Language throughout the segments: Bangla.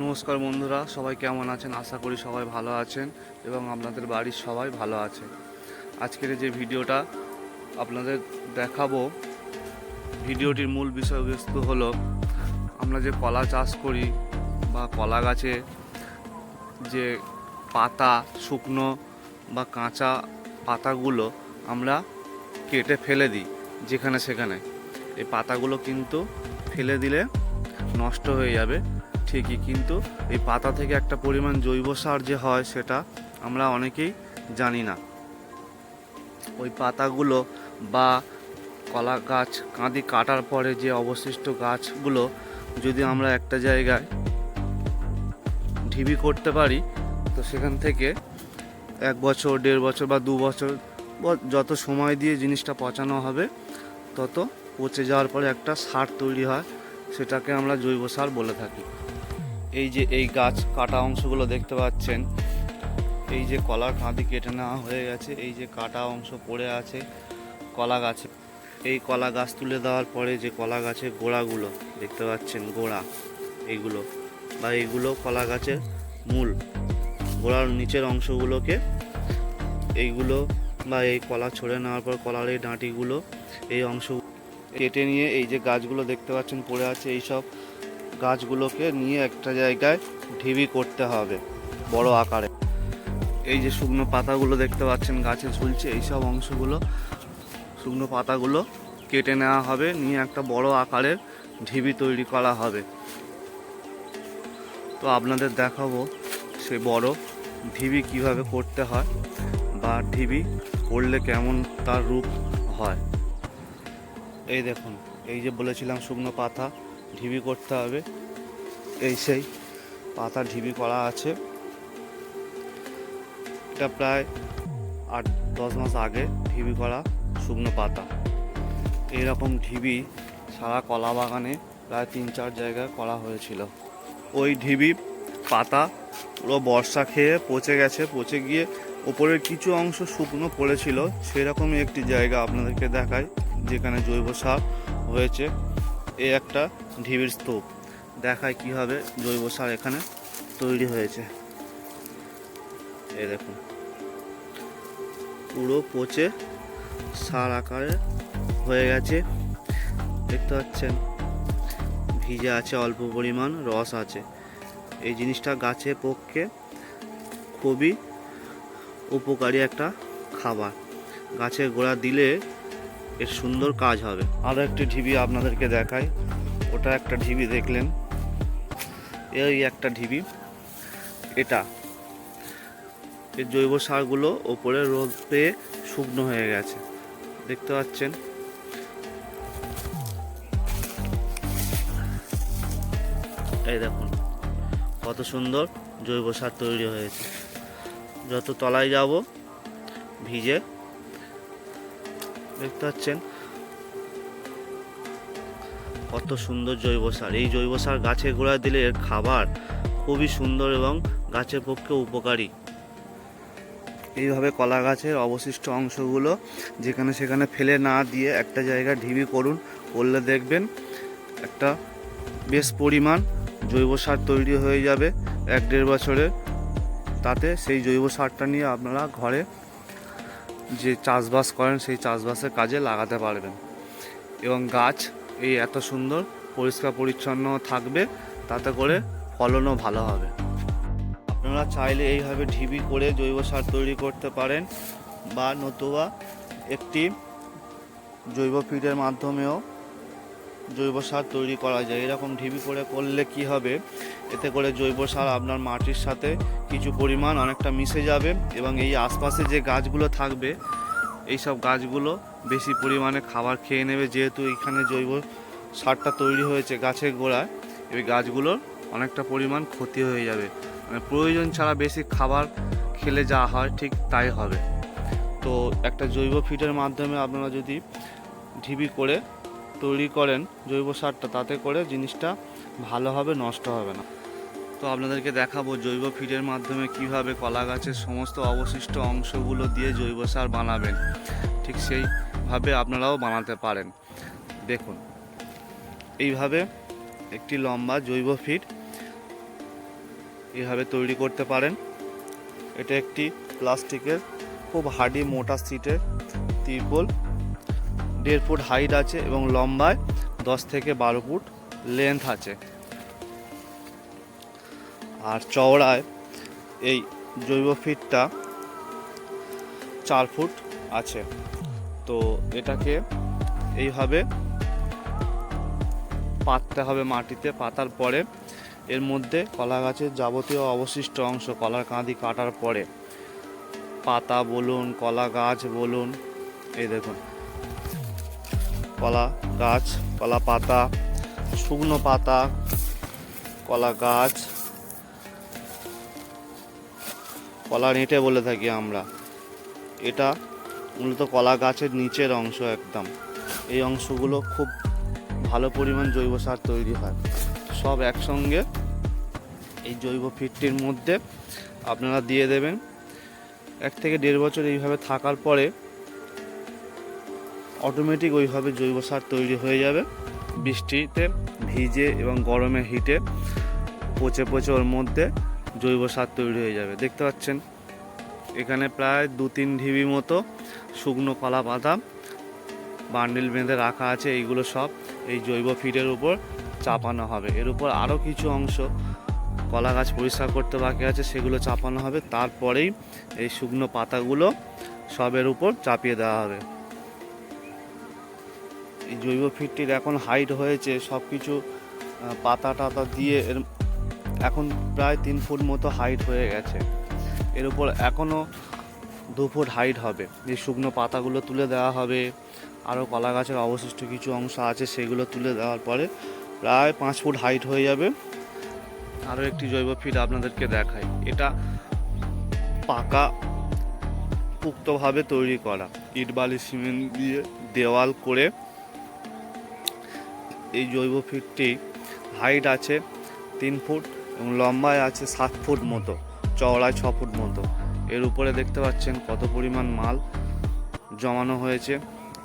নমস্কার বন্ধুরা, সবাই কেমন আছেন? আশা করি সবাই ভালো আছেন এবং আপনাদের বাড়ির সবাই ভালো আছে। আজকের যে ভিডিওটা আপনাদের দেখাবো, ভিডিওটির মূল বিষয়বস্তু হলো, আমরা যে কলা চাষ করি বা কলা গাছে যে পাতা, শুকনো বা কাঁচা পাতাগুলো আমরা কেটে ফেলে দিই যেখানে সেখানে। এই পাতাগুলো কিন্তু ফেলে দিলে নষ্ট হয়ে যাবে, ঠিকই, কিন্তু এই পাতা থেকে একটা পরিমাণ জৈব সার যে হয় সেটা আমরা অনেকেই জানি না। ওই পাতাগুলো বা কলা গাছ কাঁদি কাটার পরে যে অবশিষ্ট গাছগুলো যদি আমরা একটা জায়গায় ঢিবি করতে পারি, তো সেখান থেকে এক বছর, দেড় বছর বা দু বছর যত সময় দিয়ে জিনিসটা পচানো হবে, তত পচে যাওয়ার পরে একটা সার তৈরি হয়। সেটাকে আমরা জৈব সার বলে থাকি। এই যে এই গাছ কাটা অংশগুলো দেখতে পাচ্ছেন, এই যে কলার কাঁদি কেটে নেওয়া হয়ে গেছে, এই যে কাটা অংশ পড়ে আছে কলা গাছে। এই কলা গাছ তুলে দেওয়ার পরে যে কলা গাছের গোড়াগুলো, দেখতে পাচ্ছেন গোড়া এইগুলো বা এইগুলো কলা গাছের মূল। গোড়ার নিচের অংশগুলোকে এইগুলো বা এই কলা ছড়ে নেওয়ার পর কলার এই ডাঁটিগুলো, এই অংশ কেটে নিয়ে এই যে গাছগুলো দেখতে পাচ্ছেন পড়ে আছে, এই সব গাছগুলোকে নিয়ে একটা জায়গায় ঢিবি করতে হবে বড় আকারে। এই যে শুকনো পাতাগুলো দেখতে পাচ্ছেন গাছে ঝুলছে, এই সব অংশগুলো, শুকনো পাতাগুলো কেটে নেওয়া হবে, নিয়ে একটা বড় আকারের ঢিবি তৈরি করা হবে। তো আপনাদের দেখাবো সে বড় ঢিবি কীভাবে করতে হয় বা ঢিবি করলে কেমন তার রূপ হয়। এই দেখুন, এই যে বলেছিলাম শুকনো পাতা, ঢিবি করতে হবে। এই সেই পাতা ঢিবি করা আছে। এটা প্রায় আট, দশ মাস আগে ঢিবি করা শুকনো পাতা। এইরকম ঢিবি সারা কলা বাগানে প্রায় তিন, চার জায়গায় করা হয়েছিল। ওই ঢিবি পাতা পুরো বর্ষা খেয়ে পচে গেছে, পচে গিয়ে ওপরের কিছু অংশ শুকনো পড়েছিল। সেরকমই একটি জায়গা আপনাদেরকে দেখায় যেখানে জৈব সার হয়েছে, এ একটা ঢিবির স্তূপ। দেখায় কীভাবে জৈব সার এখানে তৈরি হয়েছে। এই দেখুন। পুরো পচে সার আকারে হয়ে গেছে। দেখতে পাচ্ছেন? ভিজে আছে, অল্প পরিমাণ রস আছে। এই জিনিসটা গাছের পক্ষে খুবই উপকারী একটা খাবার। গাছের গোড়া দিলে এর সুন্দর কাজ হবে। আরও একটি ঢিবি আপনাদেরকে দেখাই। ওটা একটা ঢিবি দেখলেন। এই একটা ঢিবি। এটা। এই জৈব সারগুলো ওপরে রোদ পেয়ে শুকনো হয়ে গেছে। দেখতে পাচ্ছেন? এই দেখুন, কত সুন্দর জৈব সার তৈরি হয়েছে। যত তলায় যাব, ভিজে দেখতে পাচ্ছেন? কত সুন্দর জৈব সার। এই জৈব সার গাছে গোড়ায় দিলে এর খাবার খুবই সুন্দর এবং গাছের পক্ষে উপকারী। এইভাবে কলা গাছের অবশিষ্ট অংশগুলো যেখানে সেখানে ফেলে না দিয়ে একটা জায়গায় ঢিবি করুন, করলে দেখবেন একটা বেশ পরিমাণ জৈব সার তৈরি হয়ে যাবে এক দেড় বছরে। তাতে সেই জৈব সারটা নিয়ে আপনারা ঘরে যে চাষবাস করেন সেই চাষবাসের কাজে লাগাতে পারবেন। এবং গাছ এই এত সুন্দর, পরিষ্কার, পরিচ্ছন্ন থাকবে, তাতে করে ফলনও ভালো হবে। আপনারা চাইলে এইভাবে ঢিবি করে জৈব সার তৈরি করতে পারেন, বা নতুবা একটি জৈব ফিডের মাধ্যমেও জৈব সার তৈরি করা যায়। এরকম ঢিবি করে করলে কি হবে? এতে করে জৈব সার আপনার মাটির সাথে কিছু পরিমাণ অনেকটা মিশে যাবে এবং এই আশপাশে যে গাছগুলো থাকবে এই সব গাছগুলো বেশি পরিমাণে খাবার খেয়ে নেবে। যেহেতু এখানে জৈব সারটা তৈরি হয়েছে গাছের গোড়ায়, এই গাছগুলোর অনেকটা পরিমাণ ক্ষতি হয়ে যাবে। মানে প্রয়োজন ছাড়া বেশি খাবার খেলে যা হয়, ঠিক তাই হবে। তো একটা জৈব ফিডের মাধ্যমে আপনারা যদি ঢিবি করে তৈরি করেন জৈব সারটা, তাতে করে জিনিসটা ভালো হবে নষ্ট হবে না। তো আপনাদেরকে দেখাবো জৈব ফিডের মাধ্যমে কীভাবে কলা গাছের সমস্ত অবশিষ্ট অংশগুলো দিয়ে জৈব সার বানাবেন। ঠিক সেইভাবে আপনারাও বানাতে পারেন। দেখুন, এইভাবে একটি লম্বা জৈব ফিড এইভাবে তৈরি করতে পারেন। এটা একটি প্লাস্টিকের খুব হার্ডি মোটা সিটের তিরপল দেড় ফুট হাইট আছে এবং লম্বায় দশ থেকে বারো ফুট লেন্থ আছে। আর চওড়ায় এই জৈব ফিটটা চার ফুট আছে। তো এটাকে এইভাবে পাততে হবে মাটিতে, পাতার পরে এর মধ্যে কলা গাছের যাবতীয় অবশিষ্ট অংশ, কলার কাঁদি কাটার পরে পাতা বলুন, কলা গাছ বলুন, এই দেখুন। কলা গাছ, কলা পাতা, শুকনো পাতা, কলা গাছ, কলা নেটে বলে থাকি আমরা। এটা মূলত কলা গাছের নিচের অংশ একদম। এই অংশগুলো খুব ভালো পরিমাণ জৈব সার তৈরি হয়। সব একসঙ্গে এই জৈব ফিটটির মধ্যে আপনারা দিয়ে দেবেন। এক থেকে দেড় বছর এইভাবে থাকার পরে অটোমেটিক ওইভাবে জৈব সার তৈরি হয়ে যাবে। বৃষ্টিতে ভিজে এবং গরমে হিটে পচে পচে ওর মধ্যে জৈব সার তৈরি হয়ে যাবে। দেখতে পাচ্ছেন? এখানে প্রায় দু তিন ঢিবি মতো শুকনো কলা বাদাম বান্ডিল বেঁধে রাখা আছে। এইগুলো সব এই জৈব ফিডের উপর চাপানো হবে। এর উপর আরও কিছু অংশ কলা গাছ পরিষ্কার করতে বাকি আছে, সেগুলো চাপানো হবে। তারপরেই এই শুকনো পাতাগুলো সবের উপর চাপিয়ে দেওয়া হবে। এই জৈব ফিটটির এখন হাইট হয়েছে সব কিছু পাতা টাতা দিয়ে এর এখন প্রায় তিন ফুট মতো হাইট হয়ে গেছে। এর উপর এখনও দু ফুট হাইট হবে। এই শুকনো পাতাগুলো তুলে দেওয়া হবে। আরও কলা গাছের অবশিষ্ট কিছু অংশ আছে, সেগুলো তুলে দেওয়ার পরে প্রায় পাঁচ ফুট হাইট হয়ে যাবে। আরও একটি জৈব ফিড আপনাদেরকে দেখাই। এটা পাকা, পুক্তভাবে তৈরি করা। ইট, বালি, সিমেন্ট দিয়ে দেওয়াল করে এই জৈব ফিডটি হাইট আছে তিন ফুট এবং লম্বায় আছে সাত ফুট মতো, চওড়ায় ছ ফুট মতো। এর উপরে দেখতে পাচ্ছেন কত পরিমাণ মাল জমানো হয়েছে।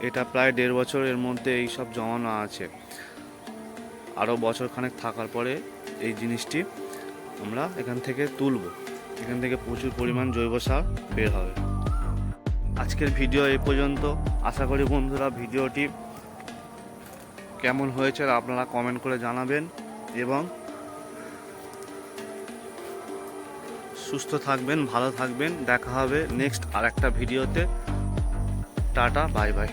এটা প্রায় দেড় বছরের মধ্যে এই সব জমানো আছে। আরও বছরখানেক থাকার পরে এই জিনিসটি আমরা এখান থেকে তুলব। এখান থেকে প্রচুর পরিমাণ জৈব সার বের হবে। আজকের ভিডিও এই পর্যন্ত। আশা করি বন্ধুরা ভিডিওটি কেমন হয়েছে আপনারা কমেন্ট করে জানাবেন এবং সুস্থ থাকবেন, ভালো থাকবেন। দেখা হবে নেক্সট আর একটা ভিডিওতে টাটা বাই বাই